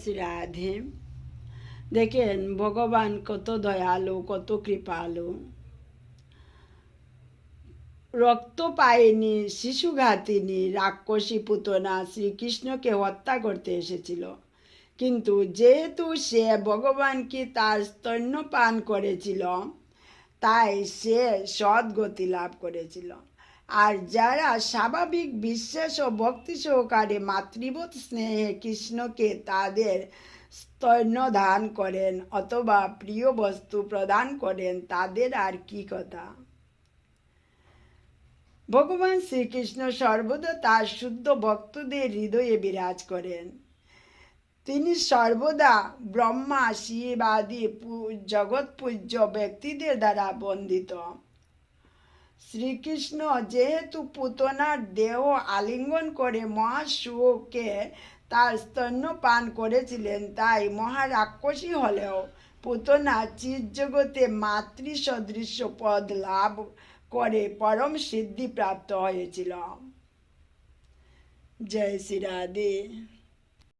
শ্রী রাধে। দেখেন, ভগবান কত দয়ালু, কত কৃপালু। রক্ত পায়নি শিশুঘাতিনী রাক্ষসী পুতনা শ্রীকৃষ্ণকে হত্যা করতে এসেছিল। কিন্তু যেহেতু সে ভগবানকে তার স্তন্যপান করেছিল, তাই সে সদ্গতি লাভ করেছিল। আর যারা স্বাভাবিক বিশ্বাস ও ভক্তি সহকারে মাতৃবোধ স্নেহে কৃষ্ণকে তাদের স্তন্য দান করেন অথবা প্রিয় বস্তু প্রদান করেন, তাদের আর কি কথা? ভগবান শ্রীকৃষ্ণ সর্বদা তার শুদ্ধ ভক্তদের হৃদয়ে বিরাজ করেন। তিনি সর্বদা ব্রহ্মা, শিব আদি পু- জগৎ পূজ্য ব্যক্তিদের দ্বারা বন্দিত। শ্রীকৃষ্ণ যেহেতু পুতনার দেহ আলিঙ্গন করে মহাশুকে তার স্তন্য পান করেছিলেন, তাই মহারাক্ষসী হলেও পুতনা চিরজগতে মাতৃ সদৃশ্য পদ লাভ করে পরম সিদ্ধি প্রাপ্ত হয়েছিল। জয় শ্রী রাধে।